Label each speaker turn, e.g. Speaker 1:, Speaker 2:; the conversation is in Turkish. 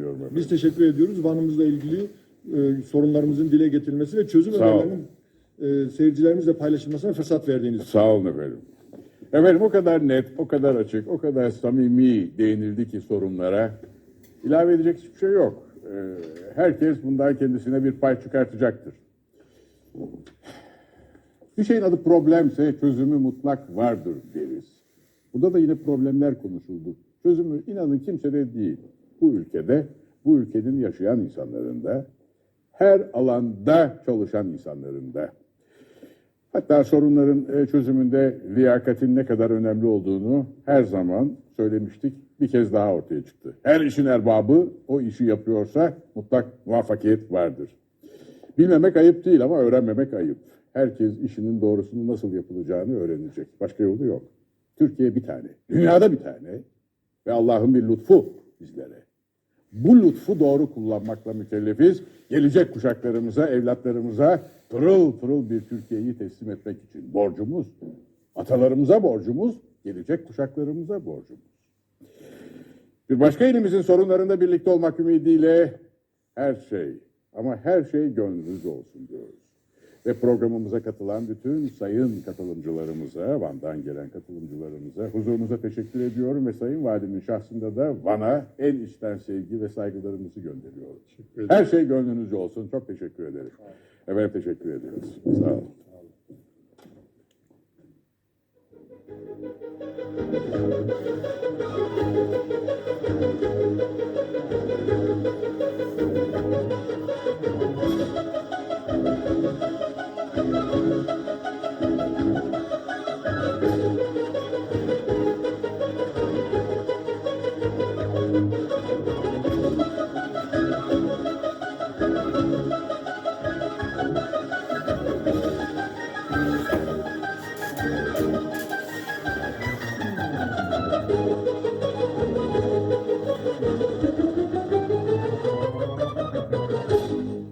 Speaker 1: ediyorum efendim.
Speaker 2: Biz teşekkür ediyoruz. Van'ımızla ilgili e, sorunlarımızın dile getirilmesi ve çözüm
Speaker 1: Sağ
Speaker 2: önerilerinin e, seyircilerimizle paylaşılmasına fırsat verdiğiniz için.
Speaker 1: Sağ olun efendim. Efendim o kadar net, o kadar açık, o kadar samimi değinildi ki sorunlara. İlave edecek hiçbir şey yok. Ee, herkes bundan kendisine bir pay çıkartacaktır. Bir şeyin adı problemse çözümü mutlak vardır deriz. Burada da yine problemler konuşuldu. Çözümü inanın kimsede değil. Bu ülkede, bu ülkenin yaşayan insanlarında, her alanda çalışan insanlarında. Hatta sorunların e, çözümünde liyakatin ne kadar önemli olduğunu her zaman söylemiştik. Bir kez daha ortaya çıktı. Her işin erbabı o işi yapıyorsa mutlak muvaffakiyet vardır. Bilmemek ayıp değil ama öğrenmemek ayıp. Herkes işinin doğrusunu nasıl yapılacağını öğrenecek. Başka yolu yok. Türkiye bir tane, dünyada bir tane ve Allah'ın bir lütfu bizlere. Bu lütfu doğru kullanmakla mükellefiz. Gelecek kuşaklarımıza, evlatlarımıza pırıl pırıl bir Türkiye'yi teslim etmek için borcumuz. Atalarımıza borcumuz, gelecek kuşaklarımıza borcumuz. Bir başka ilimizin sorunlarında birlikte olmak ümidiyle her şey ama her şey gönlünüzce olsun diyoruz. Ve programımıza katılan bütün sayın katılımcılarımıza, Van'dan gelen katılımcılarımıza huzurunuza teşekkür ediyorum ve Sayın Valimin şahsında da Van'a en içten sevgi ve saygılarımızı gönderiyorum. Her şey gönlünüzce olsun. Çok teşekkür ederim. Evet teşekkür ediyoruz. Sağ olun. thank you.